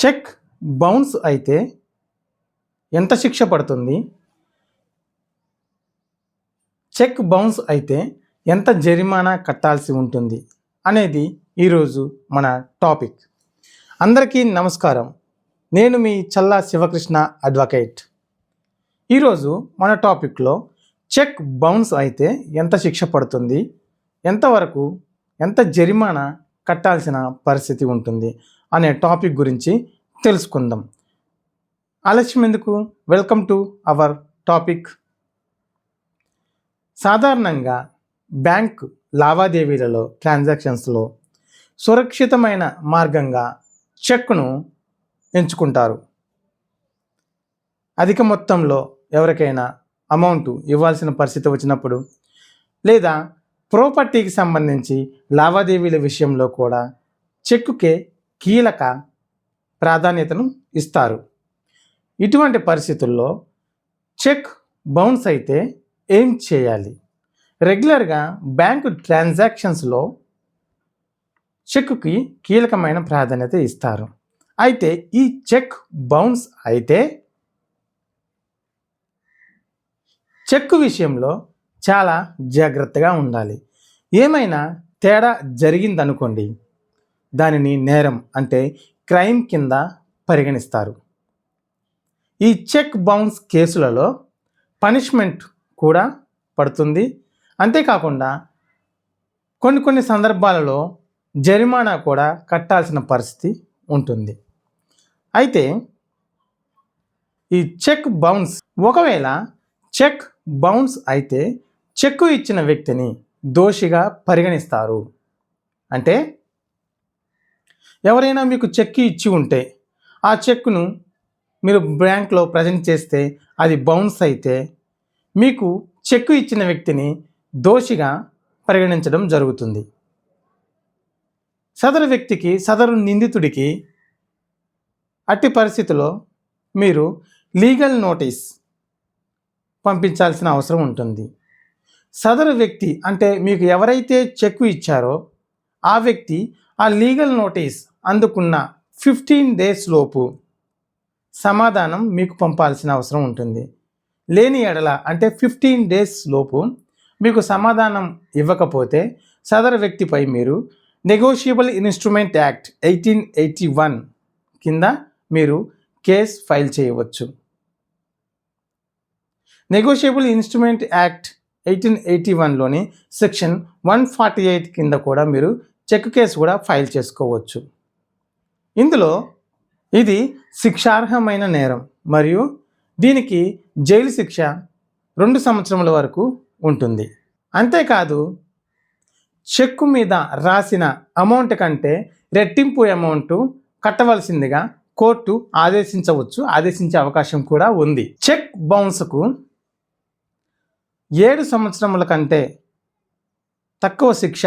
Check bounce అయితే ఎంత శిక్ష పడుతుంది? చెక్ బౌన్స్ అయితే ఎంత జరిమానా కట్టాల్సి ఉంటుంది? అనేది ఈరోజు మన టాపిక్. అందరికీ నమస్కారం. నేను మీ చల్లా శివకృష్ణ అడ్వకేట్. ఈరోజు మన టాపిక్లో చెక్ బౌన్స్ అయితే ఎంత శిక్ష పడుతుంది? ఎంతవరకు ఎంత జరిమానా కట్టాల్సిన పరిస్థితి ఉంటుంది? అనే టాపిక్ గురించి తెలుసుకుందాం. ఆలస్యం ఎందుకు? Welcome to our topic. సాధారణంగా బ్యాంక్ లావాదేవీలలో ట్రాన్సాక్షన్స్లో సురక్షితమైన మార్గంగా చెక్ను ఎంచుకుంటారు. అధిక మొత్తంలో ఎవరికైనా అమౌంట్ ఇవ్వాల్సిన పరిస్థితి వచ్చినప్పుడు లేదా ప్రాపర్టీకి సంబంధించి లావాదేవీల విషయంలో కూడా చెక్కుకే కీలక ప్రాధాన్యతను ఇస్తారు. ఇటువంటి పరిస్థితుల్లో చెక్ బౌన్స్ అయితే ఏం చేయాలి? రెగ్యులర్గా బ్యాంకు ట్రాన్సాక్షన్స్లో చెక్కుకి కీలకమైన ప్రాధాన్యత ఇస్తారు. అయితే ఈ చెక్ బౌన్స్ అయితే చెక్ విషయంలో చాలా జాగ్రత్తగా ఉండాలి. ఏమైనా తేడా జరిగిందనుకోండి దానిని నేరం అంటే క్రైమ్ కింద పరిగణిస్తారు. ఈ చెక్ బౌన్స్ కేసులలో పనిష్మెంట్ కూడా పడుతుంది. అంతేకాకుండా కొన్ని కొన్ని సందర్భాలలో జరిమానా కూడా కట్టాల్సిన పరిస్థితి ఉంటుంది. అయితే ఈ చెక్ బౌన్స్ ఒకవేళ చెక్ బౌన్స్ అయితే చెక్కు ఇచ్చిన వ్యక్తిని దోషిగా పరిగణిస్తారు. అంటే ఎవరైనా మీకు చెక్ ఇచ్చి ఉంటే ఆ చెక్ను మీరు బ్యాంక్లో ప్రజెంట్ చేస్తే అది బౌన్స్ అయితే మీకు చెక్కు ఇచ్చిన వ్యక్తిని దోషిగా పరిగణించడం జరుగుతుంది. సదరు వ్యక్తికి సదరు నిందితుడికి అట్టి పరిస్థితిలో మీరు లీగల్ నోటీస్ పంపించాల్సిన అవసరం ఉంటుంది. సదరు వ్యక్తి అంటే మీకు ఎవరైతే చెక్కు ఇచ్చారో ఆ వ్యక్తి ఆ లీగల్ నోటీస్ అందుకున్న ఫిఫ్టీన్ డేస్ లోపు సమాధానం మీకు పంపాల్సిన అవసరం ఉంటుంది. లేని ఎడల అంటే ఫిఫ్టీన్ డేస్ లోపు మీకు సమాధానం ఇవ్వకపోతే సదరు వ్యక్తిపై మీరు negotiable instrument act eighteen eighty one కింద మీరు కేస్ ఫైల్ చేయవచ్చు. Negotiable instrument act eighteen eighty వన్లోని section one forty eight కింద కూడా మీరు చెక్ కేసు కూడా ఫైల్ చేసుకోవచ్చు. ఇందులో ఇది శిక్షార్హమైన నేరం మరియు దీనికి జైలు శిక్ష రెండు సంవత్సరముల వరకు ఉంటుంది. అంతేకాదు చెక్కు మీద రాసిన అమౌంట్ కంటే రెట్టింపు అమౌంట్ కట్టవలసిందిగా కోర్టు ఆదేశించవచ్చు ఆదేశించే అవకాశం కూడా ఉంది. చెక్ బౌన్స్కు ఏడు సంవత్సరముల కంటే తక్కువ శిక్ష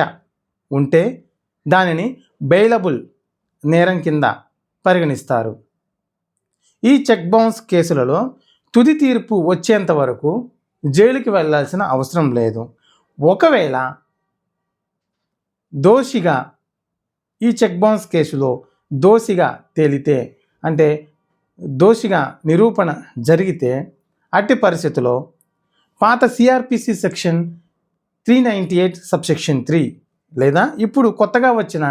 ఉంటే దానిని బెయిలబుల్ నేరం కింద పరిగణిస్తారు. ఈ చెక్ బౌన్స్ కేసులలో తుది తీర్పు వచ్చేంత వరకు జైలుకి వెళ్ళాల్సిన అవసరం లేదు. ఒకవేళ దోషిగా ఈ చెక్ బౌన్స్ కేసులో దోషిగా తేలితే అంటే దోషిగా నిరూపణ జరిగితే అట్టి పరిస్థితిలో పాత CrPC section three ninety eight subsection three లేదా? ఇప్పుడు కొత్తగా వచ్చిన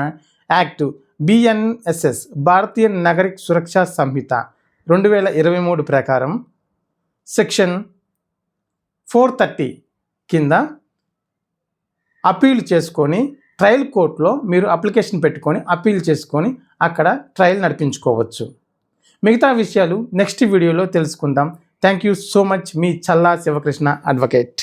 యాక్ట్ బిఎన్ఎస్ఎస్ భారతీయ నాగరిక సురక్షా సంహిత రెండు వేల ఇరవై మూడు ప్రకారం సెక్షన్ ఫోర్ థర్టీ కింద అప్పీల్ చేసుకొని ట్రయల్ కోర్టులో మీరు అప్లికేషన్ పెట్టుకొని అప్పీల్ చేసుకొని అక్కడ ట్రయల్ నడిపించుకోవచ్చు. మిగతా విషయాలు నెక్స్ట్ వీడియోలో తెలుసుకుందాం. థ్యాంక్ యూ సో మచ్ మీ చల్లా శివకృష్ణ అడ్వకేట్.